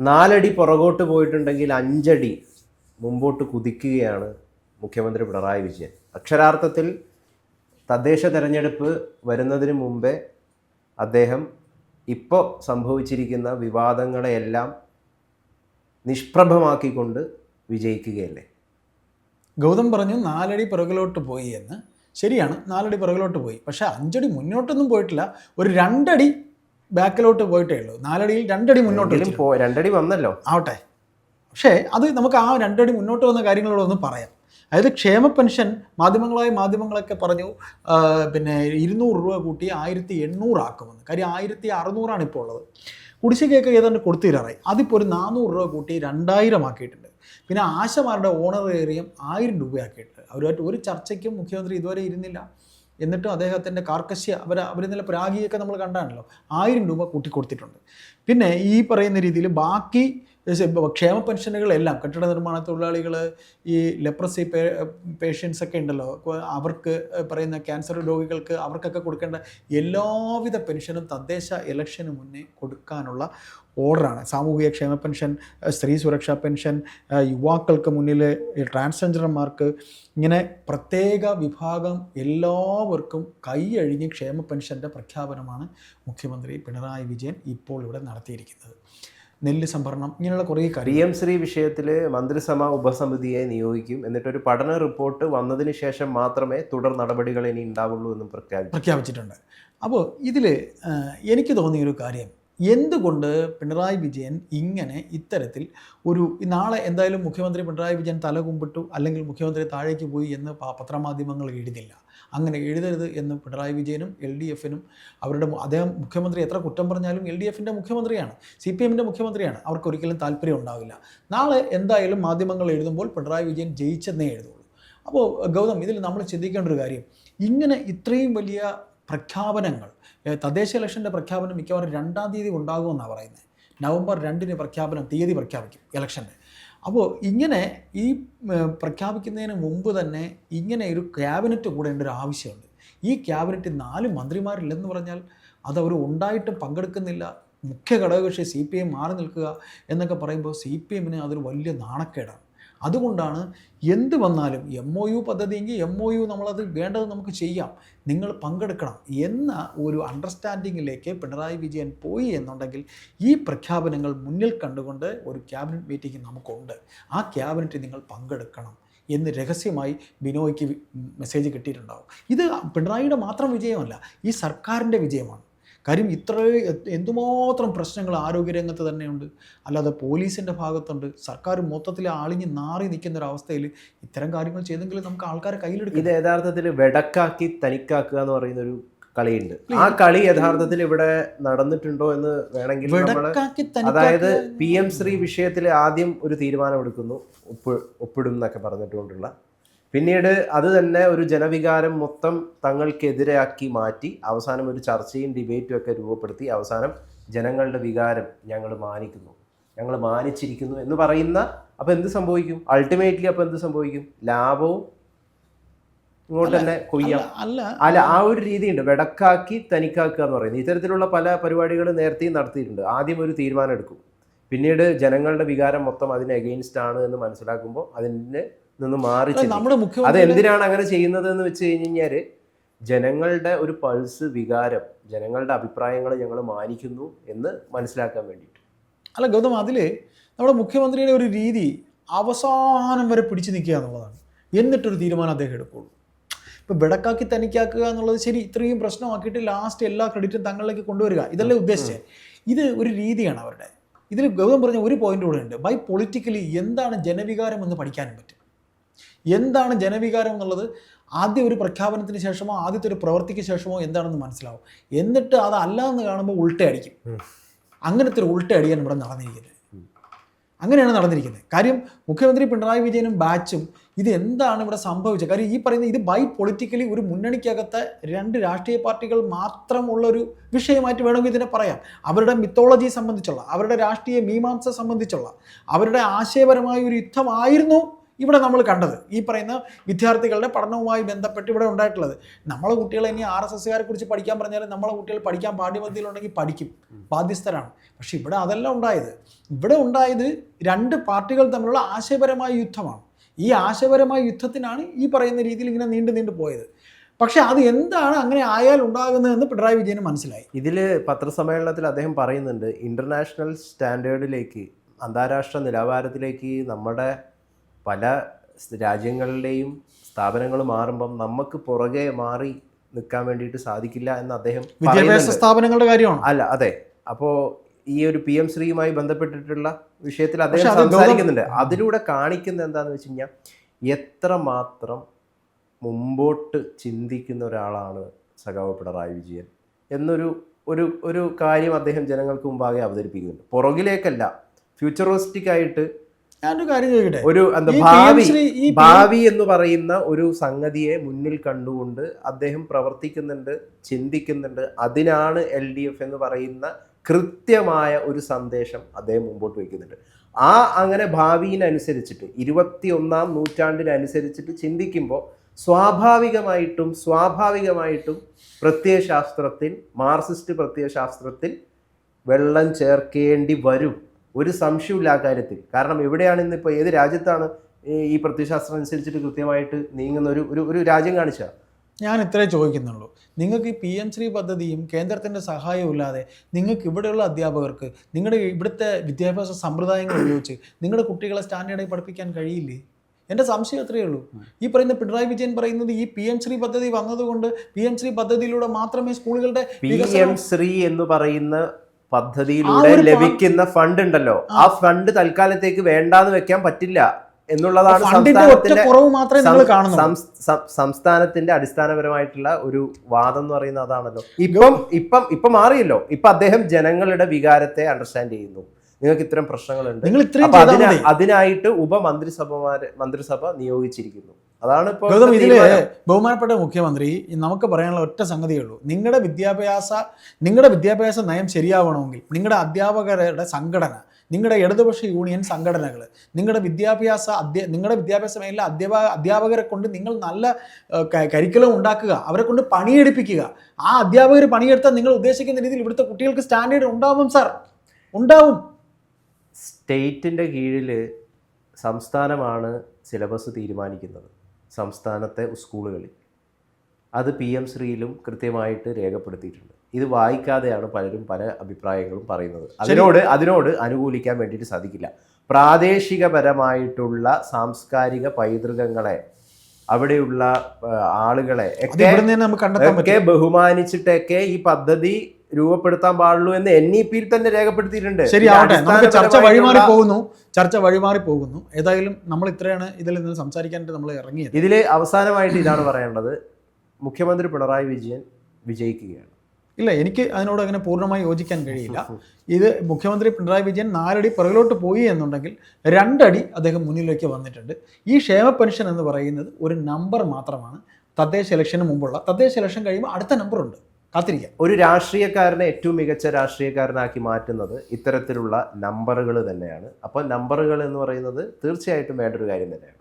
നാലടി പുറകോട്ട് പോയിട്ടുണ്ടെങ്കിൽ അഞ്ചടി മുമ്പോട്ട് കുതിക്കുകയാണ് മുഖ്യമന്ത്രി പിണറായി വിജയൻ. അക്ഷരാർത്ഥത്തിൽ തദ്ദേശ തെരഞ്ഞെടുപ്പ് വരുന്നതിന് മുമ്പേ അദ്ദേഹം ഇപ്പോൾ സംഭവിച്ചിരിക്കുന്ന വിവാദങ്ങളെയെല്ലാം നിഷ്പ്രഭമാക്കിക്കൊണ്ട് വിജയിക്കുകയല്ലേ? ഗൗതം പറഞ്ഞു നാലടി പുറകിലോട്ട് പോയി എന്ന്. ശരിയാണ് നാലടി പുറകിലോട്ട് പോയി. പക്ഷേ അഞ്ചടി മുന്നോട്ടൊന്നും പോയിട്ടില്ല. ഒരു രണ്ടടി ബാക്കിലോട്ട് പോയിട്ടേ ഉള്ളൂ. നാലടിയിൽ രണ്ടടി മുന്നോട്ട് രണ്ടടി വന്നല്ലോ. ആവട്ടെ. പക്ഷേ അത് നമുക്ക് ആ രണ്ടടി മുന്നോട്ട് വന്ന കാര്യങ്ങളോടൊന്ന് പറയാം. അതായത് ക്ഷേമ പെൻഷൻ മാധ്യമങ്ങളായ മാധ്യമങ്ങളൊക്കെ പറഞ്ഞു പിന്നെ ഇരുന്നൂറ് രൂപ കൂട്ടി ആയിരത്തി എണ്ണൂറാക്കുമെന്ന് കാര്യം ആയിരത്തി അറുന്നൂറാണ് ഇപ്പോൾ ഉള്ളത്. കുടിശ്ശികയൊക്കെ ഏതാണ്ട് കൊടുത്തിരാറായി. അതിപ്പോൾ ഒരു നാനൂറ് രൂപ കൂട്ടി രണ്ടായിരം ആക്കിയിട്ടുണ്ട്. പിന്നെ ആശമാരുടെ ഓണറേറിയം ആയിരം രൂപയാക്കിയിട്ടുണ്ട്. അവരുമായിട്ട് ഒരു ചർച്ചയ്ക്കും മുഖ്യമന്ത്രി ഇതുവരെ ഇരുന്നില്ല. എന്നിട്ടും അദ്ദേഹത്തിന്റെ കാർക്കശ്യ അവർ ഇന്നലെ പ്രാഗിയൊക്കെ നമ്മൾ കണ്ടാണല്ലോ. ആയിരം രൂപ കൂട്ടിക്കൊടുത്തിട്ടുണ്ട്. പിന്നെ ഈ പറയുന്ന രീതിയിൽ ബാക്കി ക്ഷേമ പെൻഷനുകളെല്ലാം കെട്ടിട നിർമ്മാണ തൊഴിലാളികൾ ഈ ലെപ്രസി പേ പേഷ്യൻസ് ഒക്കെ ഉണ്ടല്ലോ അവർക്ക് പറയുന്ന ക്യാൻസർ രോഗികൾക്ക് അവർക്കൊക്കെ കൊടുക്കേണ്ട എല്ലാവിധ പെൻഷനും തദ്ദേശ ഇലക്ഷന് മുന്നേ കൊടുക്കാനുള്ള ഓർഡറാണ്. സാമൂഹിക ക്ഷേമ പെൻഷൻ സ്ത്രീ സുരക്ഷാ പെൻഷൻ യുവാക്കൾക്ക് മുന്നിൽ ട്രാൻസ്ജെൻഡർമാർക്ക് ഇങ്ങനെ പ്രത്യേക വിഭാഗം എല്ലാവർക്കും കൈയഴിഞ്ഞ് ക്ഷേമ പെൻഷന്റെ പ്രഖ്യാപനമാണ് മുഖ്യമന്ത്രി പിണറായി വിജയൻ ഇപ്പോൾ ഇവിടെ നടത്തിയിരിക്കുന്നത്. നെല്ല് സംഭരണം ഇങ്ങനെയുള്ള കുറേ പി എം ശ്രീ വിഷയത്തിൽ മന്ത്രിസഭ ഉപസമിതിയെ നിയോഗിക്കും. എന്നിട്ടൊരു പഠന റിപ്പോർട്ട് വന്നതിന് ശേഷം മാത്രമേ തുടർ നടപടികൾ ഇനി ഉണ്ടാവുള്ളൂ എന്നും പ്രഖ്യാപിച്ചു. പ്രഖ്യാപിച്ചിട്ടുണ്ട്. അപ്പോൾ ഇതിൽ എനിക്ക് തോന്നിയൊരു കാര്യം. എന്തുകൊണ്ട് പിണറായി വിജയൻ ഇങ്ങനെ ഇത്തരത്തിൽ ഒരു നാളെ എന്തായാലും മുഖ്യമന്ത്രി പിണറായി വിജയൻ തല കുമ്പിട്ടു അല്ലെങ്കിൽ മുഖ്യമന്ത്രി താഴേക്ക് പോയി എന്ന് പത്രമാധ്യമങ്ങൾ എഴുതില്ല. അങ്ങനെ എഴുതരുത് എന്ന് പിണറായി വിജയനും എൽ ഡി എഫിനും അവരുടെ അദ്ദേഹം മുഖ്യമന്ത്രി എത്ര കുറ്റം പറഞ്ഞാലും എൽ ഡി എഫിന്റെ മുഖ്യമന്ത്രിയാണ് സി പി എമ്മിന്റെ മുഖ്യമന്ത്രിയാണ്. അവർക്ക് ഒരിക്കലും താല്പര്യം ഉണ്ടാവില്ല. നാളെ എന്തായാലും മാധ്യമങ്ങൾ എഴുതുമ്പോൾ പിണറായി വിജയൻ ജയിച്ചെന്നേ എഴുതുള്ളൂ. അപ്പോൾ ഗൗതം ഇതിൽ നമ്മൾ ചിന്തിക്കേണ്ട ഒരു കാര്യം. ഇങ്ങനെ ഇത്രയും വലിയ പ്രഖ്യാപനങ്ങൾ. തദ്ദേശ ഇലക്ഷന്റെ പ്രഖ്യാപനം മിക്കവാറും രണ്ടാം തീയതി ഉണ്ടാകുമെന്നാണ് പറയുന്നത് നവംബർ രണ്ടിന് പ്രഖ്യാപനം തീയതി പ്രഖ്യാപിക്കും ഇലക്ഷന്റെ അപ്പോൾ ഇങ്ങനെ ഈ പ്രഖ്യാപിക്കുന്നതിന് മുമ്പ് തന്നെ ഇങ്ങനെ ഒരു ക്യാബിനറ്റ് കൂടേണ്ട ഒരു ആവശ്യമുണ്ട്. ഈ ക്യാബിനറ്റ് നാല് മന്ത്രിമാരില്ലെന്ന് പറഞ്ഞാൽ അത് അവർ ഉണ്ടായിട്ടും പങ്കെടുക്കുന്നില്ല. മുഖ്യ ഘടകകക്ഷി സി പി എം മാറി നിൽക്കുക എന്നൊക്കെ പറയുമ്പോൾ സി പി എമ്മിന് അതൊരു വലിയ നാണക്കേടാണ്. അതുകൊണ്ടാണ് എന്ത് വന്നാലും എം ഒ യു പദ്ധതിയെങ്കിൽ എം ഒ യു നമ്മളത് വേണ്ടത് നമുക്ക് ചെയ്യാം. നിങ്ങൾ പങ്കെടുക്കണം എന്ന ഒരു അണ്ടർസ്റ്റാൻഡിങ്ങിലേക്ക് പിണറായി വിജയൻ പോയി എന്നുണ്ടെങ്കിൽ ഈ പ്രഖ്യാപനങ്ങൾ മുന്നിൽ കണ്ടുകൊണ്ട് ഒരു ക്യാബിനറ്റ് മീറ്റിംഗ് നമുക്കുണ്ട്. ആ ക്യാബിനറ്റിൽ നിങ്ങൾ പങ്കെടുക്കണം എന്ന് രഹസ്യമായി ബിനോയ്ക്ക് മെസ്സേജ് കിട്ടിയിട്ടുണ്ടാവും. ഇത് പിണറായിയുടെ മാത്രം വിജയമല്ല ഈ സർക്കാരിന്റെ വിജയമാണ്. കാര്യം ഇത്ര എന്തുമാത്രം പ്രശ്നങ്ങൾ ആരോഗ്യരംഗത്ത് തന്നെയുണ്ട്. അല്ലാതെ പോലീസിന്റെ ഭാഗത്തുണ്ട്. സർക്കാർ മൊത്തത്തിൽ ആളിഞ്ഞ് നാറി നിൽക്കുന്ന ഒരു അവസ്ഥയിൽ ഇത്തരം കാര്യങ്ങൾ ചെയ്തെങ്കിൽ നമുക്ക് ആൾക്കാരെ കയ്യിലെടുക്കും. ഇത് യഥാർത്ഥത്തിൽ വെടക്കാക്കി തനിക്കാക്കുക എന്ന് പറയുന്ന ഒരു കളിയുണ്ട് ആ കളി യഥാർത്ഥത്തിൽ ഇവിടെ നടന്നിട്ടുണ്ടോ എന്ന് വേണമെങ്കിൽ അതായത് പി എം ശ്രീ വിഷയത്തിൽ ആദ്യം ഒരു തീരുമാനമെടുക്കുന്നു. ഒപ്പ് ഒപ്പിടും എന്നൊക്കെ പറഞ്ഞിട്ടുകൊണ്ടുള്ള പിന്നീട് അത് തന്നെ ഒരു ജനവികാരം മൊത്തം തങ്ങൾക്കെതിരാക്കി മാറ്റി അവസാനം ഒരു ചർച്ചയും ഡിബേറ്റും ഒക്കെ രൂപപ്പെടുത്തി അവസാനം ജനങ്ങളുടെ വികാരം ഞങ്ങൾ മാനിക്കുന്നു. ഞങ്ങൾ മാനിച്ചിരിക്കുന്നു എന്ന് പറയുന്ന അപ്പോൾ എന്ത് സംഭവിക്കും? അൾട്ടിമേറ്റ്ലി അപ്പോൾ എന്ത് സംഭവിക്കും? ലാഭവും ഇങ്ങോട്ട് തന്നെ കൊയ്യാം. അല്ല അല്ല. ആ ഒരു രീതിയുണ്ട്. വെടക്കാക്കി തനിക്കാക്കുക എന്ന് പറയുന്നത്. ഇത്തരത്തിലുള്ള പല പരിപാടികൾ നേരത്തെയും നടത്തിയിട്ടുണ്ട്. ആദ്യം ഒരു തീരുമാനം എടുക്കും. പിന്നീട് ജനങ്ങളുടെ വികാരം മൊത്തം അതിന് അഗെയിൻസ്റ്റ് ആണ് എന്ന് മനസ്സിലാക്കുമ്പോൾ അതിന് നിന്ന് മാറി. നമ്മുടെ അത് എന്തിനാണ് അങ്ങനെ ചെയ്യുന്നത് എന്ന് വെച്ച് കഴിഞ്ഞ് കഴിഞ്ഞാൽ ജനങ്ങളുടെ ഒരു പൾസ് വികാരം ജനങ്ങളുടെ അഭിപ്രായങ്ങൾ ഞങ്ങൾ മാനിക്കുന്നു എന്ന് മനസ്സിലാക്കാൻ വേണ്ടിയിട്ട്. അല്ല ഗൗതം അതിൽ നമ്മുടെ മുഖ്യമന്ത്രിയുടെ ഒരു രീതി അവസാനം വരെ പിടിച്ചു നിൽക്കുക എന്നുള്ളതാണ്. എന്നിട്ടൊരു തീരുമാനം അദ്ദേഹം എടുക്കുള്ളൂ. ഇപ്പം വിടക്കാക്കി തനിക്കാക്കുക എന്നുള്ളത് ശരി ഇത്രയും പ്രശ്നമാക്കിയിട്ട് ലാസ്റ്റ് എല്ലാ ക്രെഡിറ്റും തങ്ങളിലേക്ക് കൊണ്ടുവരിക. ഇതല്ലേ ഉദ്ദേശിച്ചത്. ഇത് ഒരു രീതിയാണ് അവരുടെ. ഇതിൽ ഗൗതം പറഞ്ഞ ഒരു പോയിന്റ് കൂടെ ഉണ്ട്. ബൈ പൊളിറ്റിക്കലി എന്താണ് ജനവികാരം എന്ന് പഠിക്കാനും പറ്റും? എന്താണ് ജനവികാരം എന്നുള്ളത് ആദ്യം ഒരു പ്രഖ്യാപനത്തിന് ശേഷമോ ആദ്യത്തെ ഒരു പ്രവൃത്തിക്ക് ശേഷമോ എന്താണെന്ന് മനസ്സിലാവും. എന്നിട്ട് അതല്ല എന്ന് കാണുമ്പോൾ ഉൾട്ടയടിക്കും. അടിക്കും അങ്ങനത്തെ ഒരു ഉൾട്ടയടിയാണ് ഇവിടെ നടന്നിരിക്കുന്നത്. അങ്ങനെയാണ് നടന്നിരിക്കുന്നത്. കാര്യം മുഖ്യമന്ത്രി പിണറായി വിജയനും ബാച്ചും ഇത് എന്താണ് ഇവിടെ സംഭവിച്ചത്? കാര്യം ഈ പറയുന്ന ഇത് ബൈ പൊളിറ്റിക്കലി ഒരു മുന്നണിക്കകത്തെ രണ്ട് രാഷ്ട്രീയ പാർട്ടികൾ മാത്രമുള്ളൊരു വിഷയമായിട്ട് വേണമെങ്കിൽ ഇതിനെ പറയാം. അവരുടെ മിത്തോളജി സംബന്ധിച്ചുള്ള അവരുടെ രാഷ്ട്രീയ മീമാംസ സംബന്ധിച്ചുള്ള അവരുടെ ആശയപരമായ ഒരു യുദ്ധമായിരുന്നു ഇവിടെ നമ്മൾ കണ്ടത്. ഈ പറയുന്ന വിദ്യാർത്ഥികളുടെ പഠനവുമായി ബന്ധപ്പെട്ട് ഇവിടെ ഉണ്ടായിട്ടുള്ളത്. നമ്മളെ കുട്ടികൾ ഇനി ആർ എസ് എസ്സുകാരെ കുറിച്ച് പഠിക്കാൻ പറഞ്ഞാൽ നമ്മളെ കുട്ടികൾ പഠിക്കാൻ പാഠ്യപദ്ധതിയിലുണ്ടെങ്കിൽ പഠിക്കും. ബാധ്യസ്ഥരാണ്. പക്ഷെ ഇവിടെ അതല്ല ഉണ്ടായത്. ഇവിടെ ഉണ്ടായത് രണ്ട് പാർട്ടികൾ തമ്മിലുള്ള ആശയപരമായ യുദ്ധമാണ്. ഈ ആശയപരമായ യുദ്ധത്തിനാണ് ഈ പറയുന്ന രീതിയിൽ ഇങ്ങനെ നീണ്ടു നീണ്ടു പോയത്. പക്ഷേ അത് എന്താണ് അങ്ങനെ ആയാൽ ഉണ്ടാകുന്നതെന്ന് പിണറായി വിജയന് മനസ്സിലായി. ഇതിൽ പത്രസമ്മേളനത്തിൽ അദ്ദേഹം പറയുന്നുണ്ട് ഇന്റർനാഷണൽ സ്റ്റാൻഡേർഡിലേക്ക് അന്താരാഷ്ട്ര നിലവാരത്തിലേക്ക് നമ്മുടെ പല രാജ്യങ്ങളുടെയും രാജ്യങ്ങളിലെയും സ്ഥാപനങ്ങൾ മാറുമ്പം നമുക്ക് പുറകെ മാറി നിൽക്കാൻ വേണ്ടിയിട്ട് സാധിക്കില്ല എന്ന് അദ്ദേഹം വിദ്യാഭ്യാസ സ്ഥാപനങ്ങളുടെ കാര്യമാണ്? അല്ല അതെ. അപ്പോൾ ഈ ഒരു പി എം ശ്രീയുമായി ബന്ധപ്പെട്ടിട്ടുള്ള വിഷയത്തിൽ അദ്ദേഹം സംസാരിക്കുന്നുണ്ട്. അതിലൂടെ കാണിക്കുന്ന എന്താണെന്ന് വെച്ച് കഴിഞ്ഞാൽ എത്രമാത്രം മുമ്പോട്ട് ചിന്തിക്കുന്ന ഒരാളാണ് സഖാവ് പിണറായി വിജയൻ എന്നൊരു ഒരു ഒരു കാര്യം അദ്ദേഹം ജനങ്ങൾക്ക് മുമ്പാകെ അവതരിപ്പിക്കുന്നുണ്ട്. പുറകിലേക്കല്ല ഫ്യൂച്ചറിസ്റ്റിക് ആയിട്ട് ഞാനൊരു കാര്യം ചോദിക്കട്ടെ? ഒരു എന്താ ഭാവി ഭാവി എന്ന് പറയുന്ന ഒരു സംഗതിയെ മുന്നിൽ കണ്ടുകൊണ്ട് അദ്ദേഹം പ്രവർത്തിക്കുന്നുണ്ട് ചിന്തിക്കുന്നുണ്ട്. അതിനാണ് എൽ ഡി എഫ് എന്ന് പറയുന്ന കൃത്യമായ ഒരു സന്ദേശം അദ്ദേഹം മുമ്പോട്ട് വയ്ക്കുന്നുണ്ട്. ആ അങ്ങനെ ഭാവിയിനനുസരിച്ചിട്ട് ഇരുപത്തി ഒന്നാം നൂറ്റാണ്ടിനനുസരിച്ചിട്ട് ചിന്തിക്കുമ്പോൾ സ്വാഭാവികമായിട്ടും സ്വാഭാവികമായിട്ടും പ്രത്യയശാസ്ത്രത്തിൽ മാർസിസ്റ്റ് പ്രത്യയശാസ്ത്രത്തിൽ വെള്ളം ചേർക്കേണ്ടി വരും. ഒരു സംശയമില്ല ആ കാര്യത്തിൽ. കാരണം എവിടെയാണ് ഇന്നിപ്പോൾ ഏത് രാജ്യത്താണ് ഈ- പ്രത്യശാസ്ത്രം അനുസരിച്ചിട്ട് കൃത്യമായിട്ട് നീങ്ങുന്ന ഒരു ഒരു ഒരു രാജ്യം കാണിച്ച? ഞാൻ ഇത്രേ ചോദിക്കുന്നുള്ളൂ. നിങ്ങൾക്ക് ഈ പി എം ശ്രീ പദ്ധതിയും കേന്ദ്രത്തിന്റെ സഹായവും ഇല്ലാതെ നിങ്ങൾക്ക് ഇവിടെയുള്ള അധ്യാപകർക്ക് നിങ്ങളുടെ ഇവിടുത്തെ വിദ്യാഭ്യാസ സമ്പ്രദായങ്ങൾ ഉപയോഗിച്ച് നിങ്ങളുടെ കുട്ടികളെ സ്റ്റാൻഡേർഡായി പഠിപ്പിക്കാൻ കഴിയില്ലേ? എന്റെ സംശയം അത്രയേ ഉള്ളൂ. ഈ പറയുന്ന പിണറായി വിജയൻ പറയുന്നത് ഈ പി എം ശ്രീ പദ്ധതി വന്നതുകൊണ്ട് പി എം ശ്രീ പദ്ധതിയിലൂടെ മാത്രമേ സ്കൂളുകളുടെ പി എം ശ്രീ എന്ന് പറയുന്ന പദ്ധതിയിലൂടെ ലഭിക്കുന്ന ഫണ്ട് ഉണ്ടല്ലോ. ആ. ഫണ്ട് തൽക്കാലത്തേക്ക് വേണ്ടാന്ന് വെക്കാൻ പറ്റില്ല എന്നുള്ളതാണ് സംസ്ഥാനത്തിന്റെ സംസ്ഥാനത്തിന്റെ അടിസ്ഥാനപരമായിട്ടുള്ള ഒരു വാദം എന്ന് പറയുന്നത് അതാണല്ലോ. ഇപ്പം ഇപ്പം ഇപ്പൊ മാറിയല്ലോ. ഇപ്പൊ അദ്ദേഹം ജനങ്ങളുടെ വികാരത്തെ അണ്ടർസ്റ്റാൻഡ് ചെയ്യുന്നു. നിങ്ങൾക്ക് ഇത്തരം പ്രശ്നങ്ങളുണ്ട്. അതിനായിട്ട് ഉപമന്ത്രിസഭമാര് മന്ത്രിസഭ നിയോഗിച്ചിരിക്കുന്നു. അതാണ് ഇപ്പൊ ഗൗതം ഇതിൽ ബഹുമാനപ്പെട്ട മുഖ്യമന്ത്രി നമുക്ക് പറയാനുള്ള ഒറ്റ സംഗതിയേ ഉള്ളൂ. നിങ്ങളുടെ വിദ്യാഭ്യാസ നിങ്ങളുടെ വിദ്യാഭ്യാസ നയം ശരിയാവണമെങ്കിൽ നിങ്ങളുടെ അധ്യാപകരുടെ സംഘടന നിങ്ങളുടെ ഇടതുപക്ഷ യൂണിയൻ സംഘടനകൾ നിങ്ങളുടെ വിദ്യാഭ്യാസ അധ്യ നിങ്ങളുടെ വിദ്യാഭ്യാസ മേഖല അധ്യാപക അധ്യാപകരെ കൊണ്ട് നിങ്ങൾ നല്ല കരിക്കുലം ഉണ്ടാക്കുക അവരെ കൊണ്ട് പണിയെടുപ്പിക്കുക. ആ അധ്യാപകർ പണിയെടുത്താൽ നിങ്ങൾ ഉദ്ദേശിക്കുന്ന രീതിയിൽ ഇവിടുത്തെ കുട്ടികൾക്ക് സ്റ്റാൻഡേർഡ് ഉണ്ടാവും സാർ. ഉണ്ടാവും. സ്റ്റേറ്റിന്റെ കീഴിൽ സംസ്ഥാനമാണ് സിലബസ് തീരുമാനിക്കുന്നത്. സംസ്ഥാനത്തെ സ്കൂളുകളിൽ. അത് പി എം ശ്രീയിലും കൃത്യമായിട്ട് രേഖപ്പെടുത്തിയിട്ടുണ്ട്. ഇത് വായിക്കാതെയാണ് പലരും പല അഭിപ്രായങ്ങളും പറയുന്നത്. അതിനോട് അതിനോട് അനുകൂലിക്കാൻ വേണ്ടിയിട്ട് സാധിക്കില്ല. പ്രാദേശികപരമായിട്ടുള്ള സാംസ്കാരിക പൈതൃകങ്ങളെ അവിടെയുള്ള ആളുകളെ ഒക്കെ ബഹുമാനിച്ചിട്ടൊക്കെ ഈ പദ്ധതി രൂപപ്പെടുത്താൻ പാടുള്ളൂ എന്ന് എൻ ഇ പിയിൽ തന്നെ രേഖപ്പെടുത്തിയിട്ടുണ്ട്. ശരിയാവട്ടെ ഇത് നമുക്ക് ചർച്ച വഴിമാറി പോകുന്നു. ചർച്ച വഴിമാറി പോകുന്നു. ഏതായാലും നമ്മൾ ഇത്രയാണ് ഇതിൽ നിന്ന് സംസാരിക്കാനായിട്ട് നമ്മൾ ഇറങ്ങിയത്. ഇതിൽ അവസാനമായിട്ട് ഇതാണ് പറയേണ്ടത്. മുഖ്യമന്ത്രി പിണറായി വിജയൻ വിജയിക്കുകയാണ്. ഇല്ല എനിക്ക് അതിനോട് അങ്ങനെ പൂർണമായി യോജിക്കാൻ കഴിയില്ല. ഇത് മുഖ്യമന്ത്രി പിണറായി വിജയൻ നാലടി പുറകിലോട്ട് പോയി എന്നുണ്ടെങ്കിൽ രണ്ടടി അദ്ദേഹം മുന്നിലേക്ക് വന്നിട്ടുണ്ട്. ഈ ക്ഷേമ പെൻഷൻ എന്ന് പറയുന്നത് ഒരു നമ്പർ മാത്രമാണ്. തദ്ദേശ ഇലക്ഷന് മുമ്പുള്ള തദ്ദേശ ഇലക്ഷൻ കഴിയുമ്പോൾ അടുത്ത നമ്പറുണ്ട്. കാത്തിരിക്കാം. ഒരു രാഷ്ട്രീയക്കാരനെ ഏറ്റവും മികച്ച രാഷ്ട്രീയക്കാരനാക്കി മാറ്റുന്നത് ഇത്തരത്തിലുള്ള നമ്പറുകൾ തന്നെയാണ്. അപ്പോൾ നമ്പറുകൾ എന്ന് പറയുന്നത് തീർച്ചയായിട്ടും വേണ്ടൊരു കാര്യം തന്നെയാണ്.